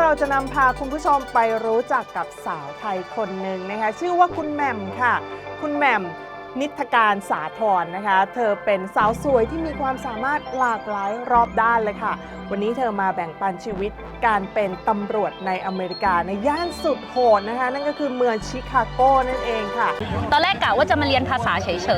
เราจะนำพาคุณผู้ชมไปรู้จักกับสาวไทยคนหนึ่งนะคะ ชื่อว่าคุณแหม่มค่ะ คุณแหม่มนิทการสาธรนะคะ เธอเป็นสาวสวยที่มีความสามารถหลากหลายรอบด้านเลยค่ะ วันนี้เธอมาแบ่งปันชีวิตการเป็นตำรวจในอเมริกาในย่านสุดโหดนะคะ นั่นก็คือเมืองชิคาโกนั่นเองค่ะ ตอนแรกกะว่าจะมาเรียนภาษาเฉยสั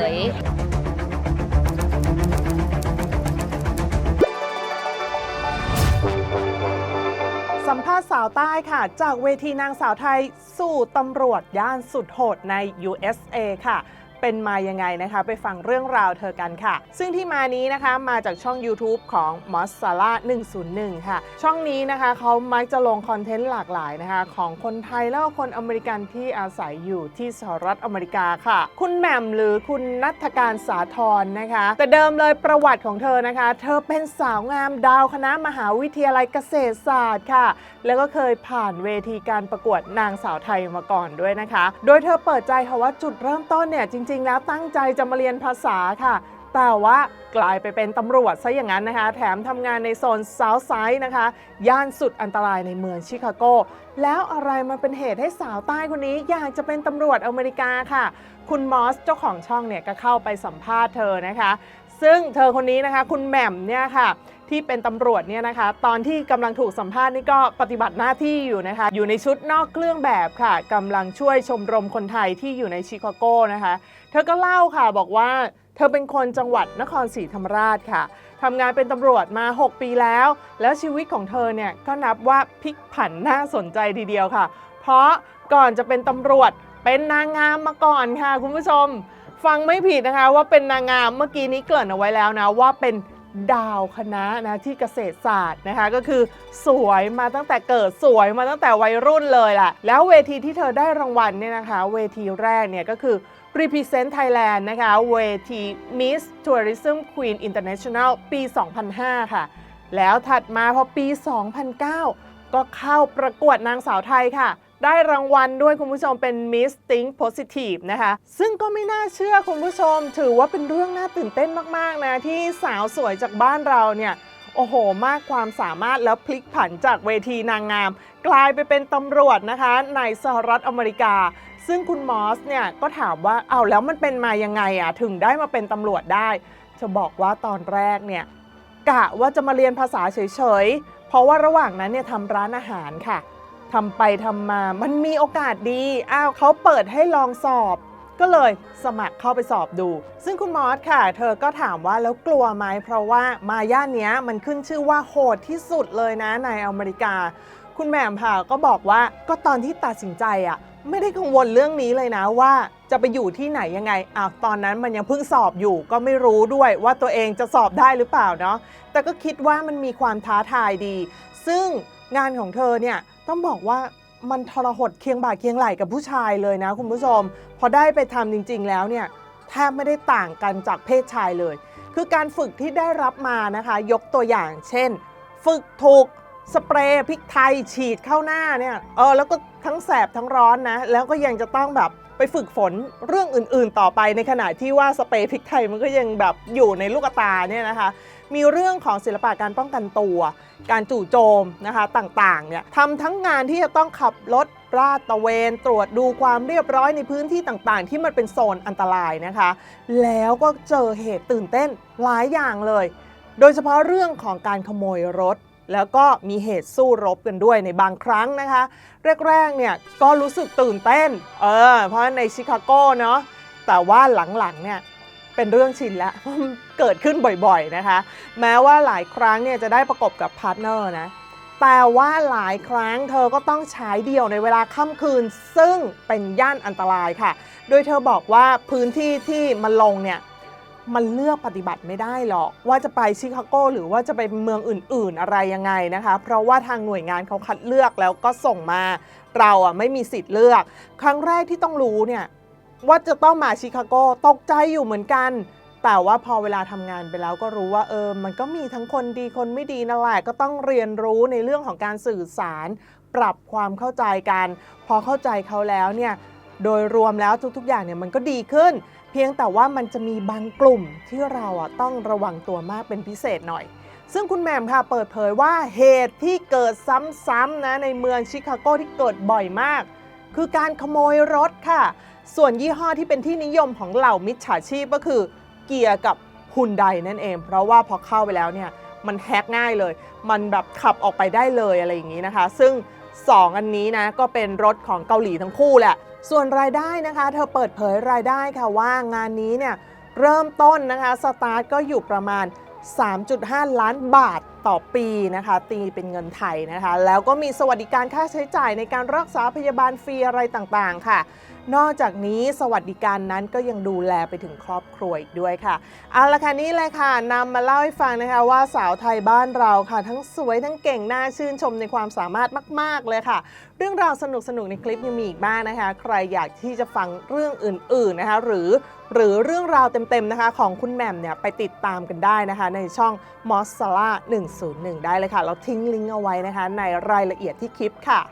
าสาวใต้ค่ะ จากเวทีนางสาวไทยสู่ตำรวจย่านสุดโหดใน USA ค่ะ เป็นมายังไงนะคะ ไปฟังเรื่องราวเธอกันค่ะ ซึ่งที่มานี้นะคะมาจากช่อง YouTube ของ m o s s a l a 101 ค่ะ ช่องนี้นะคะเขามักจะลงคอนเทนต์หลากหลายนะคะ ของคนไทยแล้วก็คนอเมริกันที่อาศัยอยู่ที่สหรัฐอเมริกาค่ะ คุณแหม่มหรือคุณนัทการสาธรนะคะ แต่เดิมเลยประวัติของเธอนะคะ เธอเป็นสาวงามดาวคณะมหาวิทยาลัยเกษตรศาสตร์ค่ะ แล้วก็เคยผ่านเวทีการประกวดนางสาวไทยมาก่อนด้วยนะคะ โดยเธอเปิดใจค่ะว่าจุดเริ่มต้นเนี่ยจริงๆแล้วตั้งใจจะมาเรียนภาษาค่ะ แต่ว่ากลายไปเป็นตำรวจซะอย่างนั้นนะคะ แถมทำงานในโซนซาท์ไซด์นะคะ ย่านสุดอันตรายในเมืองชิคาโก แล้วอะไรมันเป็นเหตุให้สาวใต้คนนี้ อยากจะเป็นตำรวจอเมริกาค่ะ คุณมอสเจ้าของช่องเนี่ยก็เข้าไปสัมภาษณ์เธอนะคะ ซึ่งเธอคนนี้นะคะ คุณแหม่มเนี่ยค่ะที่เป็นตำรวจเนี่ยนะคะ ตอนที่กำลังถูกสัมภาษณ์นี่ก็ปฏิบัติหน้าที่อยู่นะคะ อยู่ในชุดนอกเครื่องแบบค่ะกำลังช่วยชมรมคนไทยที่อยู่ในชิคาโกนะคะ ธอก็เล่าค่ะบอกว่าเธอเป็นคนจังหวัดนครศรีธรรมราชค่ะทำงานเป็นตำรวจมา 6 ปีแล้ว แล้วชีวิตของเธอเนี่ยก็นับว่าพลิกผันน่าสนใจทีเดียวค่ะ เพราะก่อนจะเป็นตำรวจเป็นนางงามมาก่อนค่ะ คุณผู้ชม ฟังไม่ผิดนะคะว่าเป็นนางงามเมื่อกี้นี้เกริ่นเอาไว้แล้วนะว่าเป็น ดาวคณะนะที่เกษตรศาสตร์นะคะก็คือสวยมาตั้งแต่เกิดสวยมาตั้งแต่วัยรุ่นเลยล่ะ แล้วเวทีที่เธอได้รางวัลเนี่ยนะคะ เวทีแรกเนี่ยก็คือ Represent Thailand นะคะ เวที Miss Tourism Queen International ปี 2005 ค่ะ แล้วถัดมาพอปี 2009 ก็เข้าประกวดนางสาวไทยค่ะ ได้รางวัลด้วยคุณผู้ชมเป็น Miss Think Positive นะคะ ซึ่งก็ไม่น่าเชื่อคุณผู้ชม ถือว่าเป็นเรื่องน่าตื่นเต้นมาก ๆ นะ ที่สาวสวยจากบ้านเราเนี่ยโอ้โห มากความสามารถแล้วพลิกผันจากเวทีนางงาม กลายไปเป็นตำรวจนะคะ ในสหรัฐอเมริกา ซึ่งคุณมอสเนี่ยก็ถามว่าเอาแล้วมันเป็นมายังไงอะถึงได้มาเป็นตำรวจได้ จะบอกว่าตอนแรกเนี่ยกะว่าจะมาเรียนภาษาเฉยๆ เพราะว่าระหว่างนั้นเนี่ยทำร้านอาหารค่ะ ทำไปทำมา มันมีโอกาสดี อ้าวเขาเปิดให้ลองสอบ ก็เลยสมัครเข้าไปสอบดู ซึ่งคุณมอสค่ะ เธอก็ถามว่าแล้วกลัวไหม เพราะว่ามาย่านนี้มันขึ้นชื่อว่าโหดที่สุดเลยนะในอเมริกา คุณแหม่มค่ะก็บอกว่าก็ตอนที่ตัดสินใจอะไม่ได้กังวลเรื่องนี้เลยนะว่าจะไปอยู่ที่ไหนยังไงอ้าวตอนนั้นมันยังเพิ่งสอบอยู่ ก็ไม่รู้ด้วยว่าตัวเองจะสอบได้หรือเปล่าเนาะ แต่ก็คิดว่ามันมีความท้าทายดี ซึ่งงานของเธอเนี่ยต้องบอกว่ามันทรหดเคียงบ่าเคียงไหลกับผู้ชายเลยนะคุณผู้ชม พอได้ไปทำจริง ๆ แล้วเนี่ยแทบไม่ได้ต่างกันจากเพศชายเลย คือการฝึกที่ได้รับมานะคะ ยกตัวอย่าง เช่น ฝึกถูกสเปรย์พริกไทยฉีดเข้าหน้าเนี่ยเออแล้วก็ทั้งแสบทั้งร้อนนะ แล้วก็ยังจะต้องแบบไปฝึกฝนเรื่องอื่นๆต่อไปในขณะที่ว่าสเปรย์พริกไทยมันก็ยังแบบอยู่ในลูกตาเนี่ยนะคะ มีเรื่องของศิลปะการป้องกันตัว การจู่โจมนะคะต่างๆเนี่ยทำทั้งงานที่จะต้องขับรถราดตระเวนตรวจดูความเรียบร้อยในพื้นที่ต่างๆ ที่มันเป็นโซนอันตรายนะคะ แล้วก็เจอเหตุตื่นเต้นหลายอย่างเลย โดยเฉพาะเรื่องของการขโมยรถ แล้วก็มีเหตุสู้รบกันด้วยในบางครั้งนะคะ แรกๆเนี่ยก็รู้สึกตื่นเต้น เออเพราะในชิคาโกเนาะแต่ว่าหลังๆเนี่ย เป็นเรื่องชินแล้วเกิดขึ้นบ่อยๆนะคะ แม้ว่าหลายครั้งเนี่ยจะได้ประกบกับพาร์ทเนอร์นะแต่ว่าหลายครั้งเธอก็ต้องใช้เดี่ยวในเวลาค่ำคืน ซึ่งเป็นย่านอันตรายค่ะ โดยเธอบอกว่าพื้นที่ที่มันลงเนี่ยมันเลือกปฏิบัติไม่ได้หรอก ว่าจะไปชิคาโกหรือว่าจะไปเมืองอื่น ๆ อะไรยังไงนะคะ เพราะว่าทางหน่วยงานเขาคัดเลือกแล้วก็ส่งมา เราอะไม่มีสิทธิ์เลือก ครั้งแรกที่ต้องรู้เนี่ย ว่าจะต้องมาชิคาโกตกใจอยู่เหมือนกัน แต่ว่าพอเวลาทำงานไปแล้วก็รู้ว่าเออมันก็มีทั้งคนดีคนไม่ดีนั่นแหละก็ต้องเรียนรู้ในเรื่องของการสื่อสาร ปรับความเข้าใจกัน พอเข้าใจเขาแล้วเนี่ยโดยรวมแล้วทุกๆ อย่างเนี่ยมันก็ดีขึ้น เพียงแต่ว่ามันจะมีบางกลุ่มที่เราอะต้องระวังตัวมากเป็นพิเศษหน่อย ซึ่งคุณแหม่มค่ะเปิดเผยว่าเหตุที่เกิดซ้ำๆนะในเมืองชิคาโกที่เกิดบ่อยมาก คือการขโมยรถค่ะ ส่วนยี่ห้อที่เป็นที่นิยมของเหล่ามิจฉาชีพก็คือเกียร์กับฮุนไดนั่นเอง เพราะว่าพอเข้าไปแล้วเนี่ยมันแฮกง่ายเลย มันแบบขับออกไปได้เลยอะไรอย่างนี้นะคะ ซึ่ง 2 อันนี้นะก็เป็นรถของเกาหลีทั้งคู่แหละ ส่วนรายได้นะคะ เธอเปิดเผยรายได้ค่ะว่างานนี้เนี่ยเริ่มต้นนะคะสตาร์ทก็อยู่ประมาณ 3.5 ล้านบาทต่อปีนะคะ ตีเป็นเงินไทยนะคะ แล้วก็มีสวัสดิการค่าใช้จ่ายในการรักษาพยาบาลฟรีอะไรต่างๆ ค่ะ นอกจากนี้สวัสดิการนั้นก็ยังดูแลไปถึงครอบครัวอีกด้วยค่ะ เอาละค่ะนี่เลยค่ะนำมาเล่าให้ฟังนะคะว่าสาวไทยบ้านเราค่ะ ทั้งสวยทั้งเก่งน่าชื่นชมในความสามารถมาก ๆ เลยค่ะ เรื่องราวสนุกๆในคลิปยังมีอีกบ้างนะคะ ใครอยากที่จะฟังเรื่องอื่น ๆ นะคะ หรือหรือเรื่องราวเต็ม ๆ นะคะ ของคุณแหม่มเนี่ยไปติดตามกันได้นะคะ ในช่อง m o s s a l a 101 ได้เลยค่ะ เราทิ้งลิงก์เอาไว้นะคะ ในรายละเอียดที่คลิปค่ะ